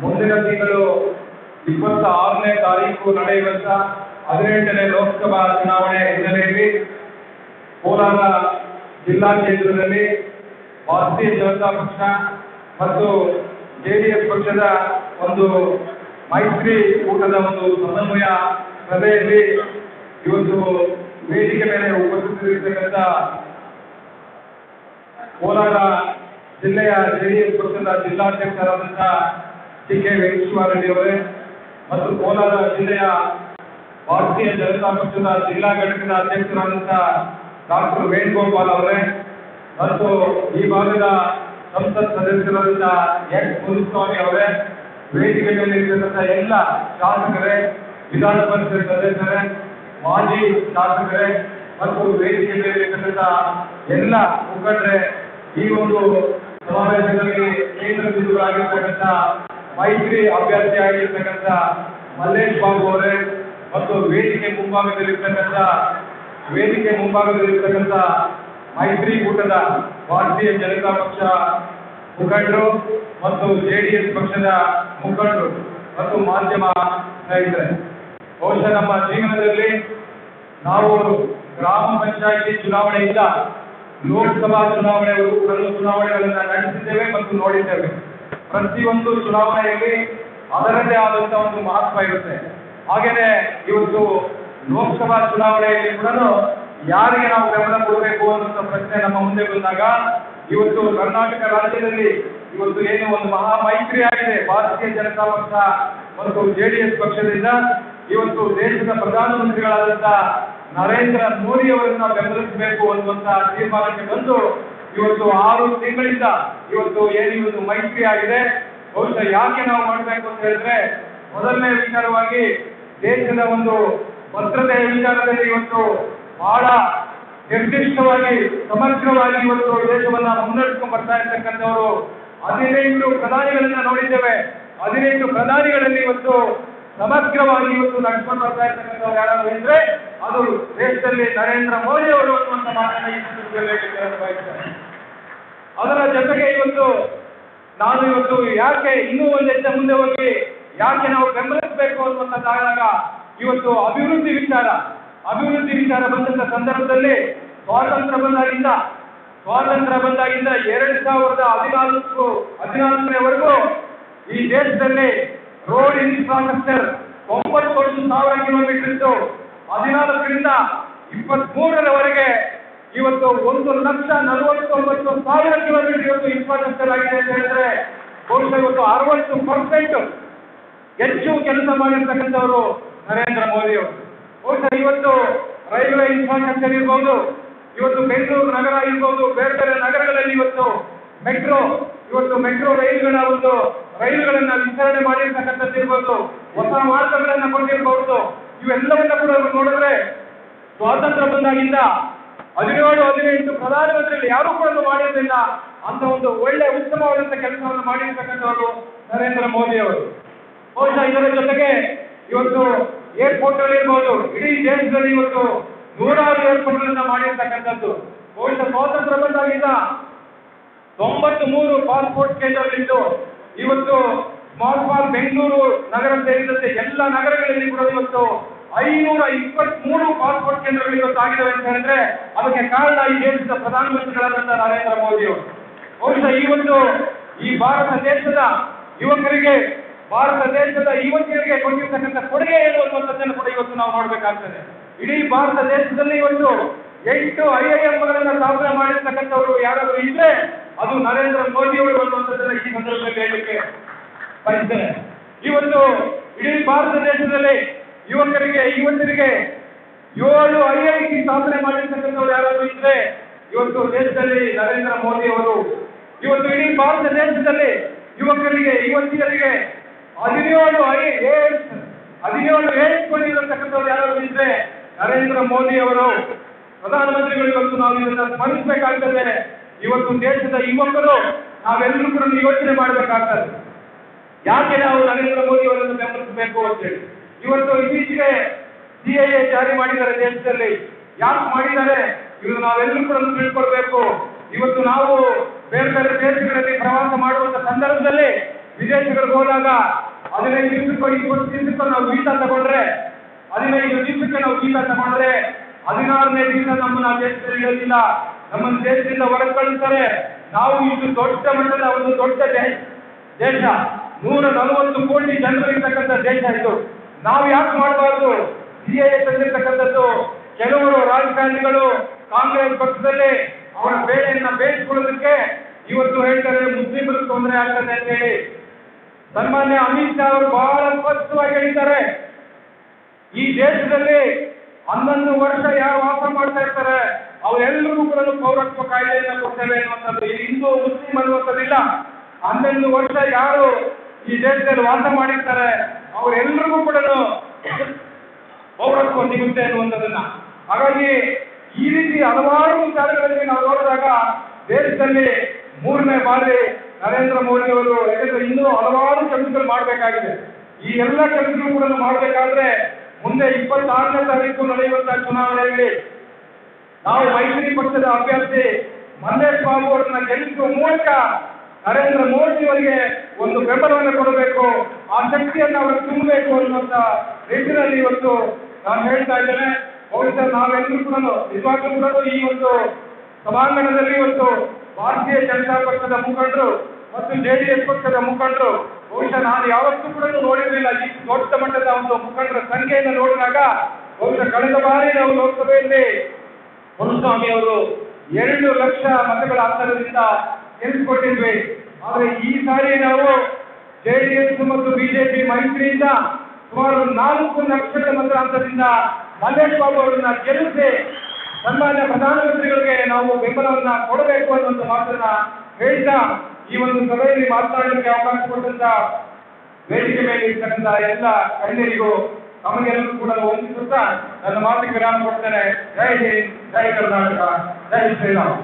ಮುಂದಿನ ತಿಂಗಳು ಇಪ್ಪತ್ತ ಆರನೇ ತಾರೀಕು ನಡೆಯುವಂತ ಹದಿನೆಂಟನೇ ಲೋಕಸಭಾ ಚುನಾವಣೆ ಹಿನ್ನೆಲೆಯಲ್ಲಿ ಕೋಲಾರ ಜಿಲ್ಲಾ ಕೇಂದ್ರದಲ್ಲಿ ಭಾರತೀಯ ಜನತಾ ಪಕ್ಷ ಮತ್ತು ಜೆಡಿಎಸ್ ಪಕ್ಷದ ಒಂದು ಮೈತ್ರಿ ಕೂಟದ ಒಂದು ಸಮನ್ವಯ ಸಭೆಯಲ್ಲಿ ಇವತ್ತು ವೇದಿಕೆ ಮೇಲೆ ಉಪಸ್ಥಿತರಿರ್ತಕ್ಕಂಥ ಕೋಲಾರ ಜಿಲ್ಲೆಯ ಜೆಡಿಎಸ್ ಪಕ್ಷದ ಜಿಲ್ಲಾಧ್ಯಕ್ಷರಾದಂಥ ಡಿ ಕೆ ವೆಂಕಟೇಶ್ವರ ರೆಡ್ಡಿ ಅವರೇ ಮತ್ತು ಕೋಲಾರ ಜಿಲ್ಲೆಯ ಭಾರತೀಯ ಜನತಾ ಪಕ್ಷದ ಜಿಲ್ಲಾ ಘಟಕದ ಅಧ್ಯಕ್ಷರಾದಂಥ ಡಾಕ್ಟರ್ ವೇಣುಗೋಪಾಲ್ ಅವರೇ ಮತ್ತು ಈ ಭಾಗದ ಸಂಸತ್ ಸದಸ್ಯರಾದಂಥ ಎಸ್. ಮುನಿಸ್ವಾಮಿ ಅವರೇ ವೇದಿಕೆ ಮೇಲೆ ಎಲ್ಲ ಶಾಸಕರೇ ವಿಧಾನ ಪರಿಷತ್ ಸದಸ್ಯರೇ, ಮಾಜಿ ಶಾಸಕರೇ ಮತ್ತು ವೇದಿಕೆ ಮೇಲೆ ಎಲ್ಲ ಮುಖಂಡರೇ, ಈ ಒಂದು ಸಮಾವೇಶದಲ್ಲಿ ಕೇಂದ್ರ ಬಿಂದುಗಳಾಗಿರ್ತಕ್ಕಂಥ ಮೈತ್ರಿ ಅಭ್ಯರ್ಥಿಯಾಗಿರ್ತಕ್ಕಂಥ ಮಲ್ಲೇಶ್ ಬಾಬು ಅವರೇ ಮತ್ತು ವೇದಿಕೆ ಮುಂಭಾಗದಲ್ಲಿರ್ತಕ್ಕಂಥ ವೇದಿಕೆ ಮುಂಭಾಗದಲ್ಲಿರ್ತಕ್ಕಂಥ ಮೈತ್ರಿಕೂಟದ ಭಾರತೀಯ ಜನತಾ ಪಕ್ಷ ಮುಖಂಡರು ಮತ್ತು ಜೆಡಿಎಸ್ ಪಕ್ಷದ ಮುಖಂಡರು ಮತ್ತು ಮಾಧ್ಯಮ ಇದ್ದಾರೆ ಬಹುಶಃ ನಮ್ಮ ಜೀವನದಲ್ಲಿ ನಾವು ಗ್ರಾಮ ಪಂಚಾಯಿತಿ ಚುನಾವಣೆಯಿಂದ ಲೋಕಸಭಾ ಚುನಾವಣೆಗಳು ಕಳೆದ ಚುನಾವಣೆಗಳನ್ನು ನಡೆಸಿದ್ದೇವೆ ಮತ್ತು ನೋಡಿದ್ದೇವೆ. ಪ್ರತಿಯೊಂದು ಚುನಾವಣೆಯಲ್ಲಿ ಅದರದೇ ಆದಂತಹ ಒಂದು ಮಹತ್ವ ಇರುತ್ತೆ. ಹಾಗೇನೆ ಇವತ್ತು ಲೋಕಸಭಾ ಚುನಾವಣೆಯಲ್ಲಿ ಕೂಡ ಯಾರಿಗೆ ನಾವು ಬೆಂಬಲ ಕೊಡಬೇಕು ಅನ್ನುವಂಥ ಪ್ರಶ್ನೆ ನಮ್ಮ ಮುಂದೆ ಬಂದಾಗ, ಇವತ್ತು ಕರ್ನಾಟಕ ರಾಜ್ಯದಲ್ಲಿ ಇವತ್ತು ಏನು ಒಂದು ಮಹಾ ಮೈತ್ರಿ ಆಗಿದೆ. ಭಾರತೀಯ ಜನತಾ ಪಕ್ಷ ಮತ್ತು ಜೆಡಿಎಸ್ ಪಕ್ಷದಿಂದ ಇವತ್ತು ದೇಶದ ಪ್ರಧಾನಮಂತ್ರಿಗಳಾದಂಥ ನರೇಂದ್ರ ಮೋದಿ ಅವರನ್ನ ಬೆಂಬಲಿಸಬೇಕು ಅನ್ನುವಂತಹ ತೀರ್ಮಾನಕ್ಕೆ ಬಂದು ಇವತ್ತು ಆರು ತಿಂಗಳಿಂದ ಇವತ್ತು ಏನು ಇವತ್ತು ಮೈತ್ರಿ ಆಗಿದೆ. ಬಹುಶಃ ಯಾಕೆ ನಾವು ಮಾಡಬೇಕು ಅಂತ ಹೇಳಿದ್ರೆ, ಮೊದಲನೇ ವಿಚಾರವಾಗಿ ದೇಶದ ಒಂದು ಭದ್ರತೆಯ ವಿಚಾರದಲ್ಲಿ ಇವತ್ತು ಬಹಳ ನಿರ್ದಿಷ್ಟವಾಗಿ, ಸಮಗ್ರವಾಗಿ ಇವತ್ತು ದೇಶವನ್ನ ಮುನ್ನಡೆಸ್ಕೊಂಡು ಬರ್ತಾ ಇರ್ತಕ್ಕಂಥವರು ಹದಿನೈದು ಪ್ರಧಾನಿಗಳನ್ನ ನೋಡಿದ್ದೇವೆ. ಹದಿನೈದು ಪ್ರಧಾನಿಗಳಲ್ಲಿ ಇವತ್ತು ಸಮಗ್ರವಾಗಿ ಇವತ್ತು ನಡ್ಕೊಂಡು ಬರ್ತಾ ಇರ್ತಕ್ಕಂಥವ್ರು ಯಾರಾದ್ರು ಇದ್ರೆ ಅದು ದೇಶದಲ್ಲಿ ನರೇಂದ್ರ ಮೋದಿ ಅವರು ಅನ್ನುವಂಥ ಮಾತನ್ನ ಈ ಸಂದರ್ಭದಲ್ಲಿ ಅದರ ಜೊತೆಗೆ ಇವತ್ತು ನಾನು ಇವತ್ತು ಯಾಕೆ ಇನ್ನೂ ಒಂದು ಹೆಜ್ಜೆ ಮುಂದೆ ಹೋಗಿ ಯಾಕೆ ನಾವು ಬೆಂಬಲಿಸಬೇಕು ಅನ್ನುವಂಥದ್ದಾದಾಗ ಇವತ್ತು ಅಭಿವೃದ್ಧಿ ವಿಚಾರ. ಅಭಿವೃದ್ಧಿ ವಿಚಾರ ಬಂದಂತ ಸಂದರ್ಭದಲ್ಲಿ ಸ್ವಾತಂತ್ರ್ಯ ಬಂದಾಗಿಂದ ಸ್ವಾತಂತ್ರ್ಯ ಬಂದಾಗಿಂದ ಎರಡು ಸಾವಿರದ ಹದಿನಾಲ್ಕು ಹದಿನಾಲ್ಕನೇವರೆಗೂ ಈ ದೇಶದಲ್ಲಿ ರೋಡ್ ಇನ್ಫ್ರಾಸ್ಟ್ರಕ್ಚರ್ ಒಂಬತ್ತು ಸಾವಿರ ಕಿಲೋಮೀಟರ್ ಇತ್ತು. ಹದಿನಾಲ್ಕರಿಂದ ಇಪ್ಪತ್ಮೂರರವರೆಗೆ ಇವತ್ತು ಒಂದು ಲಕ್ಷ ನಲವತ್ತೊಂಬತ್ತು ಸಾವಿರ ಕಿಲೋಮೀಟರ್ ಇವತ್ತು ಇನ್ಫ್ರಾಸ್ಟ್ರಕ್ಚರ್ ಆಗಿದೆ ಅಂತ ಹೇಳಿದ್ರೆ ಬಹುಶಃ ಇವತ್ತು ಅರವತ್ತು ಪರ್ಸೆಂಟ್ ಹೆಚ್ಚು ಕೆಲಸ ಮಾಡಿರ್ತಕ್ಕಂಥವರು ನರೇಂದ್ರ ಮೋದಿ ಅವರು ಬಹುಶಃ ಇವತ್ತು ರೈಲ್ವೆ ಇನ್ಫ್ರಾಸ್ಟ್ರಕ್ಚರ್ ಇರ್ಬೋದು, ಇವತ್ತು ಬೆಂಗಳೂರು ನಗರ ಇರ್ಬೋದು, ಬೇರೆ ಬೇರೆ ನಗರಗಳಲ್ಲಿ ಇವತ್ತು ಮೆಟ್ರೋ ಇವತ್ತು ಮೆಟ್ರೋ ರೈಲುಗಳ ಒಂದು ರೈಲುಗಳನ್ನ ವಿಸ್ತರಣೆ ಮಾಡಿರ್ತಕ್ಕಂಥದ್ದು ಇರ್ಬೋದು ಹೊಸ ಮಾರ್ಗಗಳನ್ನ ಕೊಟ್ಟಿರ್ಬಹುದು ಇವೆಲ್ಲವನ್ನ ಕೂಡ ನೋಡಿದ್ರೆ ಸ್ವಾತಂತ್ರ್ಯ ಬಂದಾಗಿಂದ ಹದಿನೇಳು, ಹದಿನೆಂಟು ಪ್ರಧಾನಮಂತ್ರಿಗಳು ಯಾರು ಕೂಡ ಮಾಡಿರಲಿಲ್ಲ. ಅಂತ ಒಂದು ಒಳ್ಳೆ ಉತ್ತಮವಾದಂತ ಕೆಲಸವನ್ನು ಮಾಡಿರ್ತಕ್ಕಂಥವರು ನರೇಂದ್ರ ಮೋದಿ ಅವರು. ಬಹುಶಃ ಇದರ ಜೊತೆಗೆ ಇವತ್ತು ಏರ್ಪೋರ್ಟ್ ಇರ್ಬೋದು, ಇಡೀ ದೇಶದಲ್ಲಿ ಇವತ್ತು ನೂರಾರು ಏರ್ಪೋರ್ಟ್ ಗಳನ್ನ ಮಾಡಿರ್ತಕ್ಕಂಥದ್ದು. ಬಹುಶಃ ಸ್ವಾತಂತ್ರ್ಯ ಬಂದಾಗಿಂದ ತೊಂಬತ್ತು ಮೂರು ಪಾಸ್ಪೋರ್ಟ್ ಕೇಂದ್ರಗಳಿದ್ದು ಇವತ್ತು ಸ್ಮಾಲ್ ಬೆಂಗಳೂರು ನಗರ ಸೇರಿದಂತೆ ಎಲ್ಲ ನಗರಗಳಲ್ಲಿ ಕೂಡ ಇವತ್ತು ಐನೂರ ಇಪ್ಪತ್ಮೂರು ಪಾಸ್ಪೋರ್ಟ್ ಕೇಂದ್ರಗಳು ಇವತ್ತು ಆಗಿದ್ದಾವೆ ಅಂತ ಹೇಳಿದ್ರೆ ಅದಕ್ಕೆ ಕಾರಣ ಈ ದೇಶದ ಪ್ರಧಾನಮಂತ್ರಿಗಳಾದಂಥ ನರೇಂದ್ರ ಮೋದಿ ಅವರು ಬಹುಶಃ ಈ ಒಂದು ಈ ಭಾರತ ದೇಶದ ಯುವಕರಿಗೆ, ಭಾರತ ದೇಶದ ಯುವತಿಯರಿಗೆ ಕೊಟ್ಟಿರ್ತಕ್ಕಂಥ ಕೊಡುಗೆ ಏನು ಅನ್ನುವಂಥದ್ದನ್ನು ಕೂಡ ಇವತ್ತು ನಾವು ನೋಡಬೇಕಾಗ್ತದೆ. ಇಡೀ ಭಾರತ ದೇಶದಲ್ಲಿ ಇವತ್ತು ಎಂಟು ಐ ಐ ಎಂಗಳನ್ನ ಸ್ಥಾಪನೆ ಮಾಡಿರ್ತಕ್ಕಂಥವ್ರು ಯಾರಾದರೂ ಇದ್ರೆ ಅದು ನರೇಂದ್ರ ಮೋದಿ ಅವರು ಅನ್ನುವಂಥದ್ದನ್ನ ಈ ಸಂದರ್ಭದಲ್ಲಿ ಹೇಳಲಿಕ್ಕೆ ಬಯಸ್ತೇನೆ ಇವತ್ತು ಇಡೀ ಭಾರತ ದೇಶದಲ್ಲಿ ಯುವಕರಿಗೆ, ಯುವತಿಯರಿಗೆ ಏಳು ಐ ಐ ಟಿ ಸ್ಥಾಪನೆ ಮಾಡಿರ್ತಕ್ಕಂಥವ್ರು ಯಾರಾದರೂ ಇದ್ರೆ ಇವತ್ತು ದೇಶದಲ್ಲಿ ನರೇಂದ್ರ ಮೋದಿ ಅವರು, ಇವತ್ತು ಇಡೀ ಭಾರತ ದೇಶದಲ್ಲಿ ಯುವಕರಿಗೆ, ಯುವತಿಯರಿಗೆ ಹದಿನೇಳು ಐ ಏಡ್ಸ್ ಹದಿನೇಳು ಏಡ್ಸ್ ಕೊಂಡಿರತಕ್ಕಂಥವ್ರು ಯಾರಾದರೂ ಇದ್ರೆ ನರೇಂದ್ರ ಮೋದಿ ಅವರು ಪ್ರಧಾನಮಂತ್ರಿಗಳು ಇವತ್ತು ನಾವು ಇದನ್ನ ಸ್ಮರಿಸಬೇಕಾಗ್ತದೆ. ಇವತ್ತು ದೇಶದ ಯುವಕರು ನಾವೆಲ್ಲರೂ ಕೂಡ ಯೋಚನೆ ಮಾಡಬೇಕಾಗ್ತದೆ. ಯಾಕೆ ನಾವು ನರೇಂದ್ರ ಮೋದಿ ಅವರನ್ನು ಬೆಂಬಲಿಸಬೇಕು ಅಂತೇಳಿ ಇವತ್ತು ಇತ್ತೀಚೆಗೆ ಸಿಎಎ ಜಾರಿ ಮಾಡಿದ್ದಾರೆ ದೇಶದಲ್ಲಿ. ಯಾಕೆ ಮಾಡಿದ್ದಾರೆ? ಇವರು ನಾವೆಲ್ಲರೂ ಕೂಡ ತಿಳ್ಕೊಳ್ಬೇಕು. ಇವತ್ತು ನಾವು ಬೇರೆ ಬೇರೆ ದೇಶಗಳಲ್ಲಿ ಪ್ರವಾಸ ಮಾಡುವಂತ ಸಂದರ್ಭದಲ್ಲಿ ವಿದೇಶಗಳಿಗೆ ಹೋದಾಗ ಹದಿನೈದು ದಿವಸಕ್ಕೋ ಇಪ್ಪತ್ತು ದಿವಸಕ್ಕೆ ನಾವು ವೀಸಾ ತಗೊಂಡ್ರೆ, ಹದಿನೈದು ದಿವಸಕ್ಕೆ ನಾವು ವೀಸಾ ತಗೊಂಡ್ರೆ ಹದಿನಾರನೇ ದಿನ ನಮ್ಮನ್ನ ದೇಶದಲ್ಲಿ ಇರೋದಿಲ್ಲ ನಮ್ಮನ್ನ ದೇಶದಿಂದ ಹೊರಗೆ ಕಳಿಸ್ತಾರೆ. ನಾವು ಇದು ದೊಡ್ಡ ಮಟ್ಟದ ಒಂದು ದೊಡ್ಡ ದೇಶ. ನೂರ ನಲವತ್ತು ಕೋಟಿ ಜನರು ಇರ್ತಕ್ಕಂಥ ದೇಶ ಇದು. ನಾವು ಯಾಕೆ ಮಾಡಬಾರ್ದು? ಸಿ ಎ ತಂದಿರ್ತಕ್ಕಂಥದ್ದು ಕೆಲವರು ರಾಜಕಾರಣಿಗಳು ಕಾಂಗ್ರೆಸ್ ಪಕ್ಷದಲ್ಲಿ ಅವರ ಬೇಳೆಯನ್ನ ಬೇಯಿಸ್ಕೊಳ್ಳೋದಕ್ಕೆ ಇವತ್ತು ಹೇಳ್ತಾರೆ, ಮುಸ್ಲಿಮರು ತೊಂದರೆ ಆಗ್ತದೆ ಅಂತ ಹೇಳಿ. ಸನ್ಮಾನ್ಯ ಅಮಿತ್ ಶಾ ಅವರು ಬಹಳ ಸ್ಪಷ್ಟವಾಗಿ ಹೇಳಿದ್ದಾರೆ ಈ ದೇಶದಲ್ಲಿ ಹನ್ನೊಂದು ವರ್ಷ ಯಾರು ವಾಸ ಮಾಡ್ತಾ ಇರ್ತಾರೆ ಅವರೆಲ್ಲರಿಗೂ ಕೂಡ ಪೌರತ್ವ ಕಾಯ್ದೆಯನ್ನ ಕೊಡ್ತೇವೆ ಅನ್ನುವಂಥದ್ದು. ಹಿಂದೂ ಮುಸ್ಲಿಂ ಅನ್ನುವಂಥದ್ದಿಲ್ಲ. ಹನ್ನೊಂದು ವರ್ಷ ಯಾರು ಈ ದೇಶದಲ್ಲಿ ವಾಸ ಮಾಡಿರ್ತಾರೆ ಅವರೆಲ್ಲರಿಗೂ ಕೂಡ ಪೌರತ್ವ ಸಿಗುತ್ತೆ ಅನ್ನುವಂಥದ್ದನ್ನ. ಹಾಗಾಗಿ ಈ ರೀತಿ ಹಲವಾರು ವಿಚಾರಗಳಲ್ಲಿ ನಾವು ನೋಡಿದಾಗ ದೇಶದಲ್ಲಿ ಮೂರನೇ ಬಾರಿ ನರೇಂದ್ರ ಮೋದಿ ಅವರು, ಯಾಕಂದ್ರೆ ಇನ್ನೂ ಹಲವಾರು ಕೆಲಸಗಳು ಮಾಡಬೇಕಾಗಿದೆ. ಈ ಎಲ್ಲ ಕೆಲಸಗಳು ಕೂಡ ಮಾಡಬೇಕಾದ್ರೆ ಮುಂದೆ ಇಪ್ಪತ್ತಾರನೇ ತಾರೀಕು ನಡೆಯುವಂತಹ ಚುನಾವಣೆಯಲ್ಲಿ ನಾವು ಮೈತ್ರಿ ಪಕ್ಷದ ಅಭ್ಯರ್ಥಿ ಮಲ್ಲೇಶ್ ಬಾಬು ಅವರನ್ನ ಗೆಲ್ಲಿಸುವ ಮೂಲಕ ನರೇಂದ್ರ ಮೋದಿ ಅವರಿಗೆ ಒಂದು ಬೆಂಬಲವನ್ನು ಕೊಡಬೇಕು, ಆ ಶಕ್ತಿಯನ್ನು ಅವರು ತುಂಬಬೇಕು ಅನ್ನುವಂತ ನಿಟ್ಟಿನಲ್ಲಿ ಇವತ್ತು ನಾನು ಹೇಳ್ತಾ ಇದ್ದೇನೆ. ಬಹುಶಃ ನಾವೆಲ್ಲರೂ ಕೂಡ ನಿಜವಾಗ್ಲೂ ಕೂಡ ಈ ಒಂದು ಸಭಾಂಗಣದಲ್ಲಿ ಇವತ್ತು ಭಾರತೀಯ ಜನತಾ ಪಕ್ಷದ ಮುಖಂಡರು ಮತ್ತು ಜೆಡಿಎಸ್ ಪಕ್ಷದ ಮುಖಂಡರು, ಬಹುಶಃ ನಾನು ಯಾವತ್ತೂ ಕೂಡ ನೋಡಿರಲಿಲ್ಲ. ಈ ದೊಡ್ಡ ಮಟ್ಟದ ಒಂದು ಮುಖಂಡರ ಸಂಖ್ಯೆಯನ್ನು ನೋಡಿದಾಗ ಬಹುಶಃ ಕಳೆದ ಬಾರಿ ನಾವು ಲೋಕಸಭೆಯಲ್ಲಿ ಮನುಸ್ವಾಮಿ ಅವರು ಎರಡು ಲಕ್ಷ ಮತಗಳ ಅಂತರದಿಂದ ಗೆಲ್ಲಿಸಿಕೊಟ್ಟಿದ್ವಿ ಆದರೆ ಈ ಸಾರಿ ನಾವು ಜೆಡಿಎಸ್ ಮತ್ತು ಬಿಜೆಪಿ ಮೈತ್ರಿಯಿಂದ ಸುಮಾರು ನಾಲ್ಕು ಲಕ್ಷಗಳ ಮತಾಂತರದಿಂದ ಮಲ್ಲೇಶ್ ಬಾಬು ಅವರನ್ನ ಗೆಲ್ಲಿಸಿ ಸನ್ಮಾನ್ಯ ಪ್ರಧಾನಮಂತ್ರಿಗಳಿಗೆ ನಾವು ಬೆಂಬಲವನ್ನ ಕೊಡಬೇಕು ಅನ್ನುವಂಥ ಮಾತನ್ನ ಹೇಳ್ತಾ ಈ ಒಂದು ಸಭೆಯಲ್ಲಿ ಮಾತನಾಡಲಿಕ್ಕೆ ಅವಕಾಶ ಕೊಟ್ಟಂತ ವೇದಿಕೆ ಮೇಲೆ ಇರ್ತಕ್ಕಂಥ ಎಲ್ಲ ಗಣ್ಯರಿಗೂ ತಮಗೆಲ್ಲರೂ ಕೂಡ ವಂದಿಸುತ್ತಾ ನನ್ನ ಮಾತಿಗೆ ವಿರಾಮ ಕೊಡ್ತೇನೆ. ಜೈ ಹಿಂದ್, ಜೈ ಕರ್ನಾಟಕ, ಜೈ ಶ್ರೀರಾಮ್.